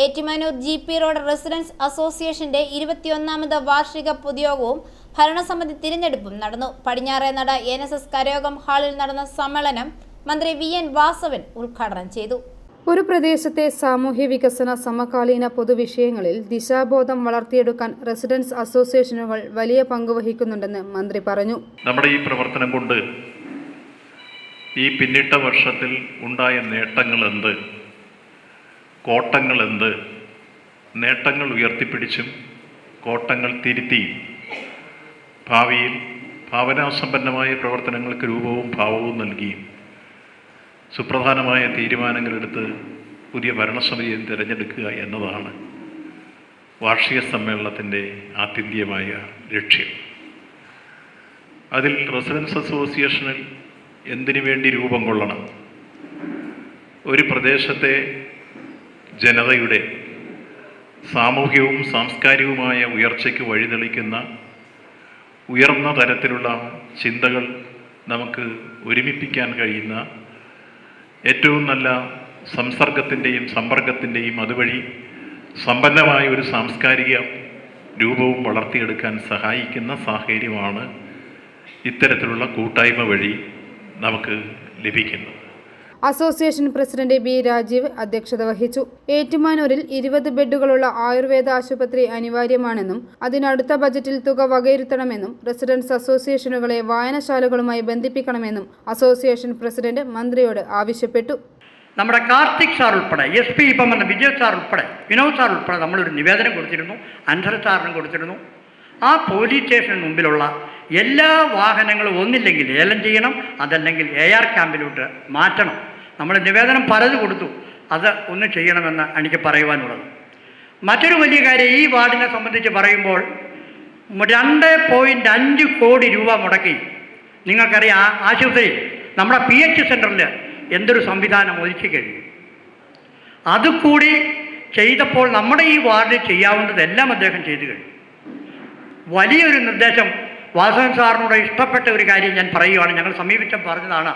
Ettumanoor G P road residence അസോസിയേഷന്റെ ഇരുപത്തിയൊന്നാമത് വാർഷിക പൊതുയോഗവും ഭരണസമിതി തിരഞ്ഞെടുപ്പും നടന്നു. പടിഞ്ഞാറേ നട എൻ എസ് എസ് കരയോഗം ഹാളിൽ നടന്ന സമ്മേളനം മന്ത്രി വി എൻ വാസവൻ ഉദ്ഘാടനം ചെയ്തു. ഒരു പ്രദേശത്തെ സാമൂഹ്യ വികസന സമകാലീന പൊതുവിഷയങ്ങളിൽ ദിശാബോധം വളർത്തിയെടുക്കാൻ റെസിഡൻസ് അസോസിയേഷനുകൾ വലിയ പങ്കുവഹിക്കുന്നുണ്ടെന്ന് മന്ത്രി പറഞ്ഞു. നമ്മുടെ ഈ പ്രവർത്തനം കൊണ്ട് ഈ പിന്നിട്ട വർഷത്തിൽ ഉണ്ടായ നേട്ടങ്ങൾ എന്ത് കോട്ടങ്ങൾ എന്ത്? നേട്ടങ്ങൾ ഉയർത്തിപ്പിടിച്ചും കോട്ടങ്ങൾ തിരുത്തിയും. ഭാവിയിൽ ഭാവനാസമ്പന്നമായ പ്രവർത്തനങ്ങൾക്ക് രൂപവും ഭാവവും നൽകിയും. സുപ്രധാനമായ തീരുമാനങ്ങളെടുത്ത് പുതിയ ഭരണസമിതിയെ തിരഞ്ഞെടുക്കുക എന്നതാണ് വാർഷിക സമ്മേളനത്തിന്റെ ആത്യന്തികമായ ലക്ഷ്യം. അതിൽ റെസിഡൻസ് അസോസിയേഷനിൽ എന്തിനു വേണ്ടി രൂപം കൊള്ളണം? ഒരു പ്രദേശത്തെ ജനതയുടെ സാമൂഹികവും സാംസ്കാരികവുമായ ഉയർച്ചയ്ക്ക് വഴിതെളിക്കുന്ന ഉയർന്ന തരത്തിലുള്ള ചിന്തകൾ നമുക്ക് ഒരുമിപ്പിക്കാൻ കഴിയുന്ന ഏറ്റവും നല്ല സംസർഗത്തിന്റെയും സമ്പർക്കത്തിന്റെയും അതുവഴി സമ്പന്നമായ ഒരു സാംസ്കാരിക രൂപവും വളർത്തിയെടുക്കാൻ സഹായിക്കുന്ന സാഹചര്യമാണ് ഇത്തരത്തിലുള്ള കൂട്ടായ്മ വഴി നമുക്ക് ലഭിക്കുന്നത്. അസോസിയേഷൻ പ്രസിഡന്റ് ബി രാജീവ് അധ്യക്ഷത വഹിച്ചു. ഏറ്റുമാനൂരിൽ ഇരുപത് ബെഡുകളുള്ള ആയുർവേദ ആശുപത്രി അനിവാര്യമാണെന്നും അതിനടുത്ത ബജറ്റിൽ തുക വകയിരുത്തണമെന്നും റെസിഡൻസ് അസോസിയേഷനുകളെ വായനശാലകളുമായി ബന്ധിപ്പിക്കണമെന്നും അസോസിയേഷൻ പ്രസിഡന്റ് മന്ത്രിയോട് ആവശ്യപ്പെട്ടു. നമ്മുടെ കാർത്തിക് സാർ ഉൾപ്പെടെ എസ് പി ഇപ്പം വന്ന വിജയ് സാർ ഉൾപ്പെടെ വിനോദ് സാർ ഉൾപ്പെടെ നമ്മളൊരു നിവേദനം കൊടുത്തിരുന്നു അൻസർ സാറിനും കൊടുത്തിരുന്നു. ആ പോലീസ് സ്റ്റേഷന് മുമ്പിലുള്ള എല്ലാ വാഹനങ്ങളും ഒന്നില്ലെങ്കിൽ ഏലം ചെയ്യണം അതല്ലെങ്കിൽ എ ആർ ക്യാമ്പിലോട്ട് മാറ്റണം. നമ്മൾ നിവേദനം പലത് കൊടുത്തു. അത് ഒന്ന് ചെയ്യണമെന്ന് എനിക്ക് പറയുവാനുള്ളത്. മറ്റൊരു വലിയ കാര്യം ഈ വാർഡിനെ സംബന്ധിച്ച് പറയുമ്പോൾ രണ്ട് പോയിന്റ് അഞ്ച് കോടി രൂപ മുടക്കി. നിങ്ങൾക്കറിയാം ആശുപത്രി നമ്മുടെ പി എച്ച് സെന്ററിൽ എന്തൊരു സംവിധാനം ഒരുക്കി കഴിഞ്ഞു. അതുകൂടി ചെയ്തപ്പോൾ നമ്മുടെ ഈ വാർഡിൽ ചെയ്യാവുന്നതെല്ലാം അദ്ദേഹം ചെയ്തു കഴിഞ്ഞു. വലിയൊരു നിർദ്ദേശം വാസവൻ സാറിനോട് ഇഷ്ടപ്പെട്ട ഒരു കാര്യം ഞാൻ പറയുകയാണ് ഞങ്ങൾ സമീപിച്ച പറഞ്ഞതാണ്.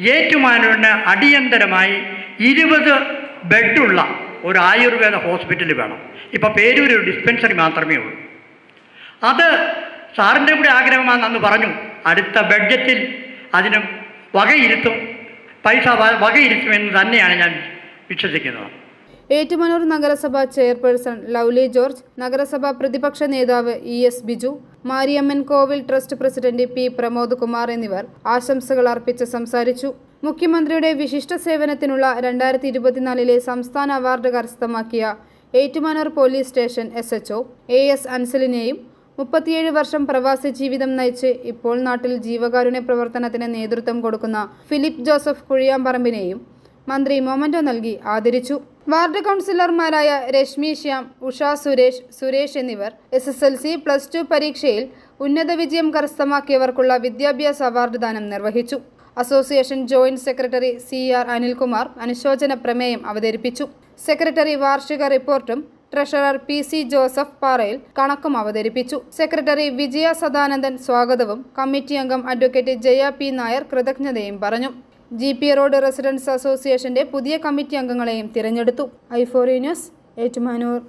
ഏറ്റുമാനൂരിന് അടിയന്തരമായി ഇരുപത് ബെഡുള്ള ഒരു ആയുർവേദ ഹോസ്പിറ്റൽ വേണം. ഇപ്പോൾ പേരൂർ ഒരു ഡിസ്പെൻസറി മാത്രമേ ഉള്ളൂ. അത് സാറിന്റെ കൂടെ ആഗ്രഹമാണെന്ന് പറഞ്ഞു. അടുത്ത ബഡ്ജറ്റിൽ അതിന് വകയിരുത്തും. പൈസ വകയിരുത്തുമെന്ന് തന്നെയാണ് ഞാൻ വിശ്വസിക്കുന്നത്. ഏറ്റുമാനൂർ നഗരസഭ ചെയർപേഴ്സൺ ലൗലി ജോർജ് നഗരസഭാ പ്രതിപക്ഷ നേതാവ് ഇ എസ് ബിജു മാരിയമ്മൻ കോവിൽ trust president P Pramod Kumar എന്നിവർ ആശംസകൾ അർപ്പിച്ച് സംസാരിച്ചു. മുഖ്യമന്ത്രിയുടെ വിശിഷ്ട സേവനത്തിനുള്ള രണ്ടായിരത്തി ഇരുപത്തിനാലിലെ സംസ്ഥാന അവാർഡ് കരസ്ഥമാക്കിയ Ettumanoor police station S H A S അൻസലിനെയും മുപ്പത്തിയേഴ് വർഷം പ്രവാസി ജീവിതം നയിച്ച് ഇപ്പോൾ നാട്ടിൽ ജീവകാരുണ്യ പ്രവർത്തനത്തിന് നേതൃത്വം കൊടുക്കുന്ന ഫിലിപ്പ് ജോസഫ് കുഴിയാമ്പറമ്പിനെയും മന്ത്രി മൊമന്റോ നൽകി ആദരിച്ചു. വാർഡ് കൗൺസിലർമാരായ രശ്മി ശ്യാം ഉഷ സുരേഷ് സുരേഷ് എന്നിവർ S S L C plus two പരീക്ഷയിൽ ഉന്നത വിജയം കരസ്ഥമാക്കിയവർക്കുള്ള വിദ്യാഭ്യാസ അവാർഡ് ദാനം നിർവഹിച്ചു. Association joint secretary C R Anilkumar അനുശോചന പ്രമേയം അവതരിപ്പിച്ചു. സെക്രട്ടറി വാർഷിക റിപ്പോർട്ടും ട്രഷറർ പി സി ജോസഫ് പാറയിൽ കണക്കും അവതരിപ്പിച്ചു. സെക്രട്ടറി വിജയ സദാനന്ദൻ സ്വാഗതവും കമ്മിറ്റി അംഗം അഡ്വക്കേറ്റ് ജയ പി നായർ കൃതജ്ഞതയും പറഞ്ഞു. ജി പി റോഡ് റെസിഡൻസ് അസോസിയേഷന്റെ പുതിയ കമ്മിറ്റി അംഗങ്ങളെയും തിരഞ്ഞെടുത്തു. ഐഫോറി ന്യൂസ് ഏറ്റുമാനൂർ.